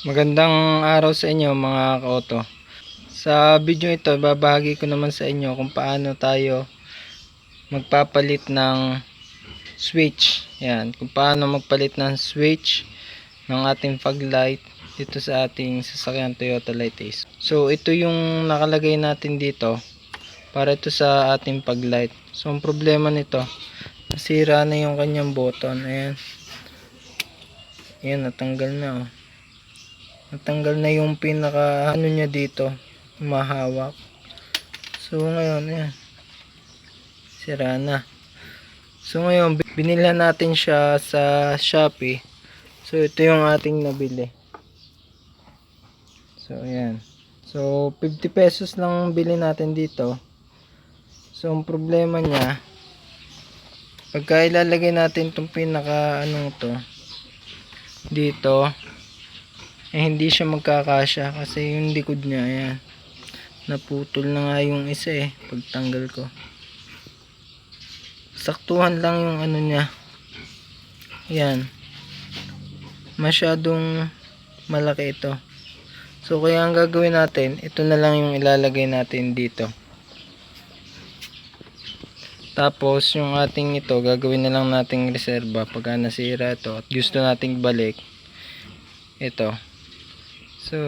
Magandang araw sa inyo mga kaoto. Sa video ito, babahagi ko naman sa inyo kung paano tayo magpapalit ng switch. Yan, kung paano magpalit ng switch ng ating fog light dito sa ating sasakyan Toyota Light Ace. So, ito yung nakalagay natin dito para ito sa ating fog light. So, ang problema nito, nasira na yung kanyang button. Ayan. Ayan, natanggal na oh natanggal na yung pinaka ano niya dito mahawak. So ngayon yan sira na. So ngayon bi- binilhan natin siya sa Shopee. So ito yung ating nabili. So ayan. So 50 pesos lang bili natin dito. So ang problema niya pagka ilalagay natin itong pinaka anong to dito eh hindi siya magkakasya kasi yung likod niya ayan. Naputol na nga yung isa eh pagtanggal ko. Saktuhan lang yung ano niya. Ayan. Masyadong malaki ito. So kaya ang gagawin natin ito na lang yung ilalagay natin dito. Tapos yung ating ito gagawin na lang nating reserva pagka nasira ito at gusto nating balik ito So,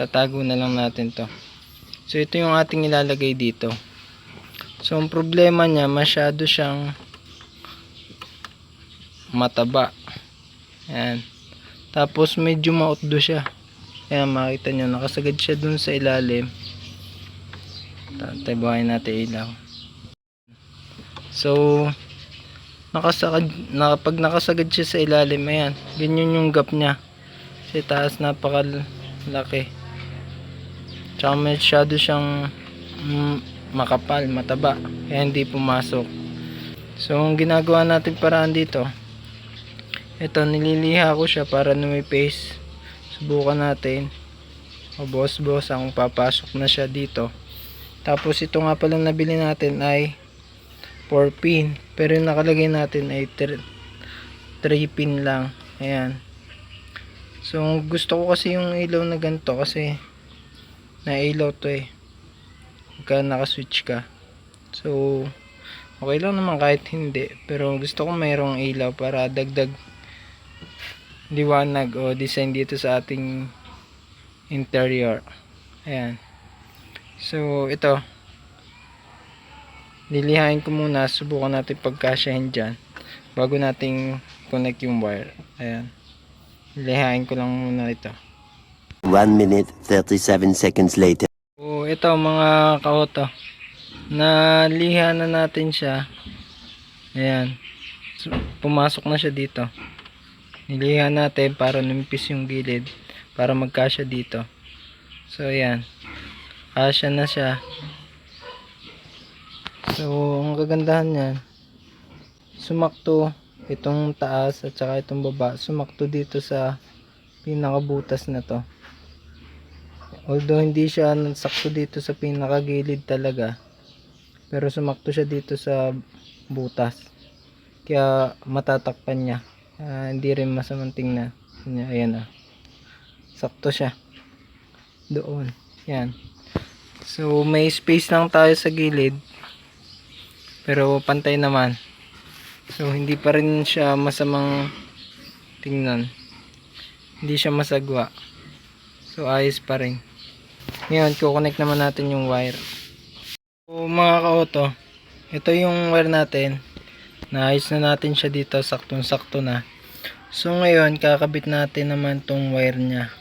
tatago na lang natin to. So, ito yung ating ilalagay dito. So, ang problema niya, masyado siyang mataba. Ayan. Tapos, medyo mautdo siya. Ayan, makita nyo, nakasagad siya dun sa ilalim. Tatabahin natin ilaw. So, nakasagad, na, pag nakasagad siya sa ilalim, ayan, ganyan yung gap niya. Kasi taas napakalaki. Tsaka masyado siyang mm, makapal, mataba. Kaya hindi pumasok. So, ang ginagawa natin paraan dito, ito, nililiha ko siya para numipase. Subukan natin. O boss boss, ang papasok na siya dito. Tapos ito nga pala nabili natin ay 4 pin. Pero yung nakalagay natin ay 3 pin lang. Ayan. So, gusto ko kasi yung ilaw na ganito kasi nailaw to eh. Pagka nakaswitch ka. So, okay lang naman kahit hindi. Pero gusto ko mayroong ilaw para dagdag liwanag o design dito sa ating interior. Ayan. So, ito. Lilihain ko muna. Subukan natin pagkasyahin dyan. Bago nating connect yung wire. Ayan. Lihain ko lang muna ito. 1 minute 37 seconds later. So, ito mga kaoto. Naliha na natin siya. Ayan. So, pumasok na siya dito. Niliha natin para numpis yung gilid. Para magkasya dito. So, ayan. Kasya na siya. So, ang kagandahan niyan. Sumakto itong taas at saka itong baba. Sumakto dito sa pinakabutas na to. Although hindi siya nagsakto dito sa pinakagilid talaga. Pero sumakto siya dito sa butas. Kaya matatakpan niya. Ah, hindi rin masamang tingnan. Ayan ah. Sakto siya. Doon. Yan. So may space lang tayo sa gilid. Pero pantay naman. So hindi pa rin siya masamang tingnan. Hindi siya masagwa. So ayos pa rin. Ngayon, kukonect naman natin yung wire. So mga ka-auto, ito yung wire natin. Naayos na natin siya dito, saktong-sakto na. So ngayon, kakabit natin naman tong wire niya.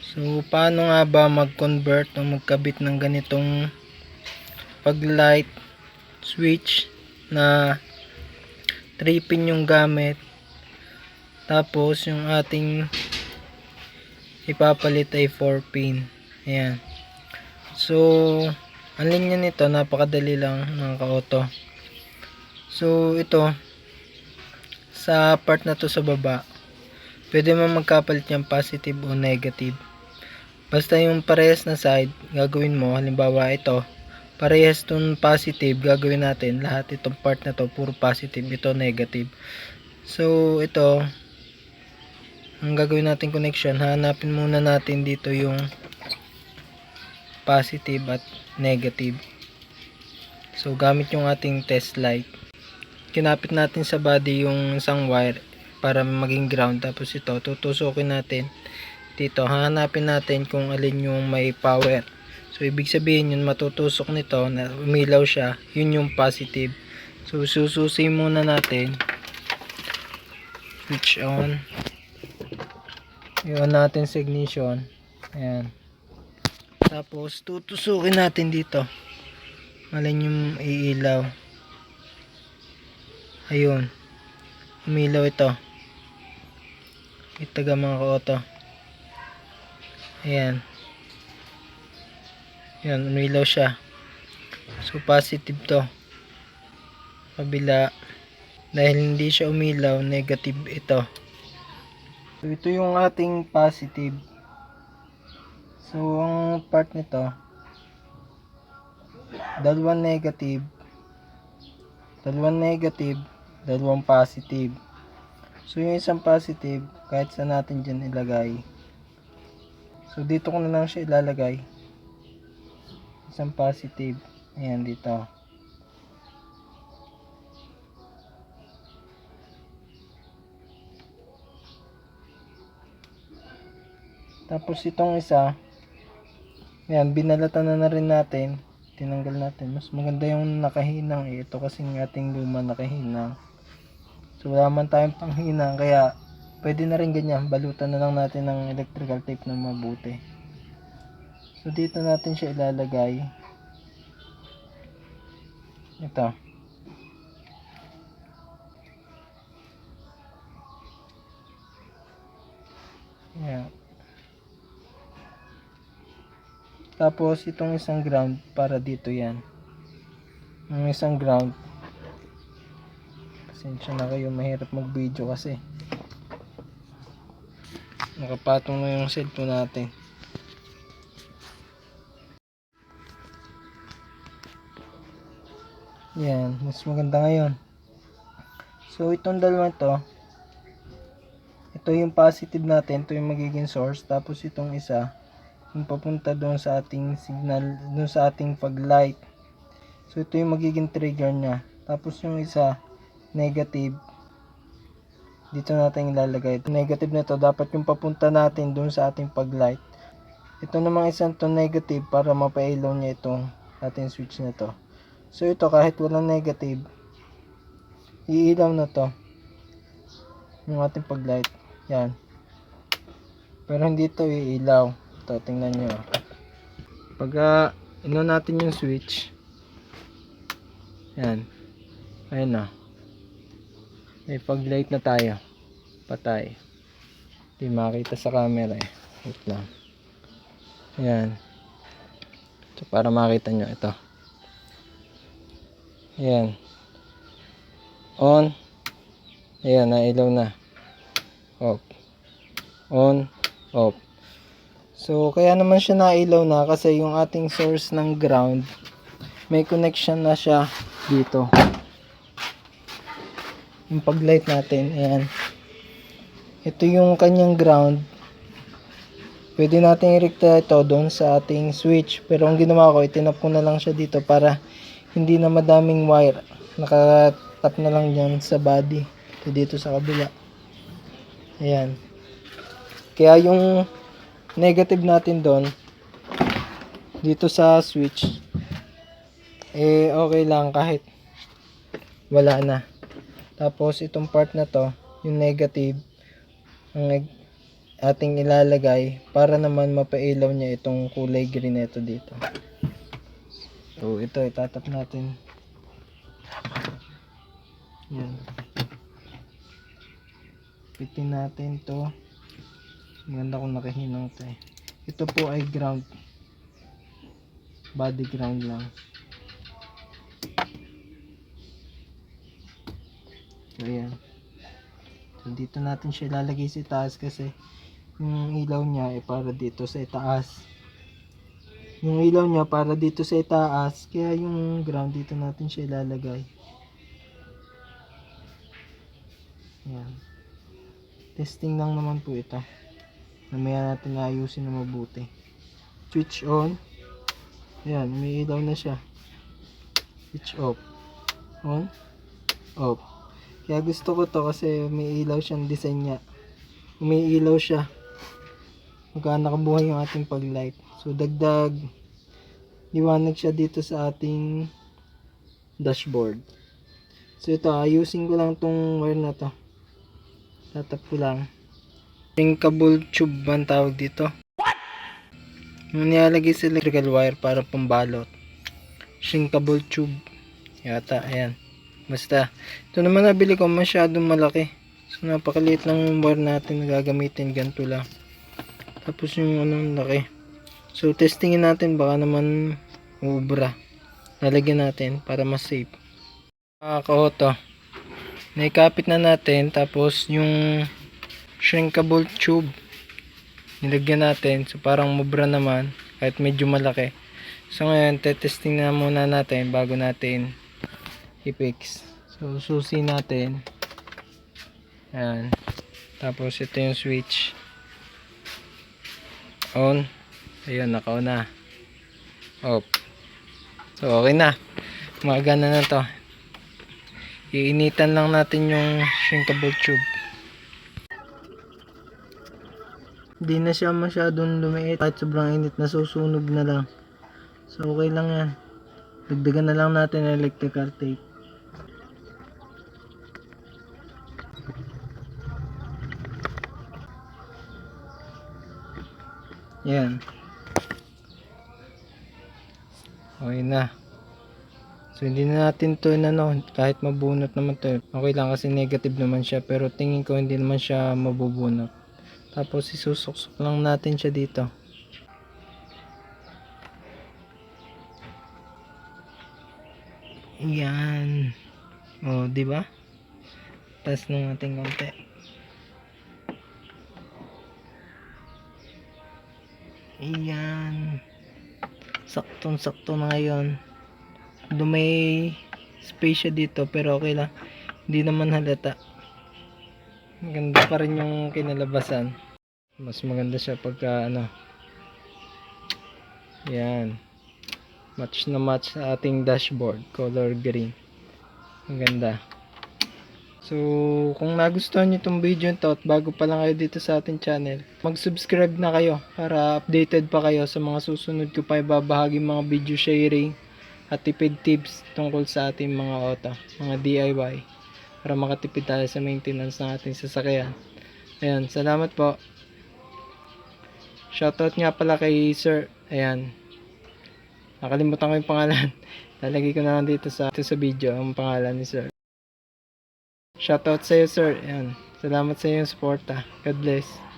So paano nga ba mag-convert o magkabit ng ganitong pag-light switch na 3 pin yung gamit. Tapos yung ating ipapalit ay 4 pin. Ayan. So, ang linya nito napakadali lang mga ka-auto. So, ito sa part na to sa baba pwede mo magkapalit yung positive o negative. Basta yung parehas na side, gagawin mo, halimbawa ito, parehas tong positive, gagawin natin, lahat itong part na to, puro positive, ito negative. So, ito, ang gagawin natin connection, hanapin muna natin dito yung positive at negative. So, gamit yung ating test light. Kinapit natin sa body yung isang wire para maging ground. Tapos ito, tutusukin natin dito. Hanapin natin kung alin yung may power. So, ibig sabihin yun, matutusok nito na umilaw siya. Yun yung positive. So, sususi muna natin. Switch on. Iwan natin sa ignition. Ayan. Tapos, tutusukin natin dito. Alin yung iilaw. Ayun. Umilaw ito. Itaga mga ka-auto. Ayan. Ayan, umilaw siya. So, positive to. Kabila. Dahil hindi siya umilaw, negative ito. So, ito yung ating positive. So, ang part nito, dalawang negative, dalawang negative, dalawang positive. So, yung isang positive, kahit saan natin dyan ilagay. So, dito ko na lang siya ilalagay. Isang positive. Ayan, dito. Tapos itong isa, yan, binalatan na, na rin natin. Tinanggal natin. Mas maganda yung nakahinang eh. Ito kasing ating luma nakahinang. So wala man tayong panghinang kaya pwede na rin ganyan. Balutan na lang natin ng electrical tape na mabuti. So dito natin siya ilalagay. Ito. Yan. Tapos itong isang ground para dito yan. Yung isang ground. Pasensya na kayo, mahirap mag-video kasi. Nakapatong na yung cellphone natin. Yan, mas maganda ngayon. So itong dalawa to, ito yung positive natin, ito yung magiging source, tapos itong isa, yung papunta doon sa ating signal, doon sa ating pag light. So ito yung magiging trigger niya. Tapos yung isa, negative. Dito natin ilalagay. Ito negative na to, dapat yung papunta natin doon sa ating pag light. Ito namang isang to negative para mapailaw niya itong ating switch na to. So ito kahit walang negative, iilaw na to. Yung ating pag light. Yan. Pero hindi to iilaw. Ito, tingnan nyo. Pag uh, ino natin yung switch, yan. Ayun na. May pag-light na tayo. Patay. Hindi makita sa camera eh. Wait lang. Yan. So, para makita nyo ito. Yan. On. Ayan, nailaw na. Off. On. Off. So, kaya naman siya nailaw na kasi yung ating source ng ground may connection na siya dito. Yung pag-light natin, ayan. Ito yung kanyang ground. Pwede natin i-recta ito doon sa ating switch. Pero ang ginawa ko, itinap ko na lang siya dito para hindi na madaming wire. Nakatap na lang yan sa body. Ito dito sa kabila. Ayan. Kaya yung negative natin doon dito sa switch eh okay lang kahit wala na tapos itong part na to yung negative ang ating ilalagay para naman mapailaw niya itong kulay green na ito dito so ito itatap natin. Yan. Pitin natin to. Maganda kung nakahinang to eh. Ito po ay ground. Body ground lang. So, ayan. So, dito natin siya ilalagay sa taas kasi yung ilaw niya ay para dito sa itaas. Yung ilaw niya para dito sa itaas, kaya yung ground dito natin siya ilalagay. Ayan. Testing lang naman po ito. Mamaya natin ayusin na mabuti. Switch on. Ayan, may ilaw na siya. Switch off. On. Off. Kaya gusto ko to kasi may ilaw siyang design niya. Umiilaw siya. Magka nakabuhay yung ating pag-light. So, dagdag liwanag siya dito sa ating dashboard. So, ito, ayusin ko lang tong wire na to. Tatap ko lang. Sinkable tube ba tawag dito? Yung nilalagay sa electrical wire para pambalot. Sinkable tube. Yata, ayan. Basta, ito naman nabili ko masyadong malaki. So, napakaliit lang yung wire natin na gagamitin. Ganito lang. Tapos yung ano, laki. So, testingin natin. Baka naman ubra. Lalagyan natin para mas safe. Mga kaoto. Naikapit na natin. Tapos yung shrinkable tube. Nilagyan natin. So, parang mubra naman. Kahit medyo malaki. So, ngayon, tetesting na muna natin bago natin i-fix. So, susi natin. Ayan. Tapos, ito yung switch. On. Ayun, naka-on na. Off. So, okay na. Magana na to. Iinitan lang natin yung shrinkable tube. Hindi na siya masyadong lumiit. Kahit sobrang init, nasusunog na lang. So, okay lang yan. Dagdagan na lang natin ng electrical tape. Yan. Okay na. So, hindi na natin to ano, kahit mabunot naman to. Okay lang kasi negative naman siya. Pero tingin ko hindi naman siya mabubunot. Tapos, isusuksok lang natin siya dito. Yan. Oh, di ba? Tas ng ating konti. Ayan. Saktong sakto na ngayon. Doon may space siya dito pero okay lang. Hindi naman halata. Maganda pa rin yung kinalabasan. Mas maganda siya pagka ano. Yan. Match na match sa ating dashboard. Color green. Ang ganda. So, kung nagustuhan nyo itong video to at bago pa lang kayo dito sa ating channel, mag-subscribe na kayo para updated pa kayo sa mga susunod ko pa ibabahagi mga video sharing at tipid tips tungkol sa ating mga auto, mga DIY para makatipid tayo sa maintenance ng ating sasakyan. Ayan, salamat po. Shoutout nga pala kay Sir. Ayan. Nakalimutan ko yung pangalan. Lalagay ko na lang dito sa, dito sa video ang pangalan ni Sir. Shoutout sa iyo, Sir. Ayan. Salamat sa iyong suporta. God bless.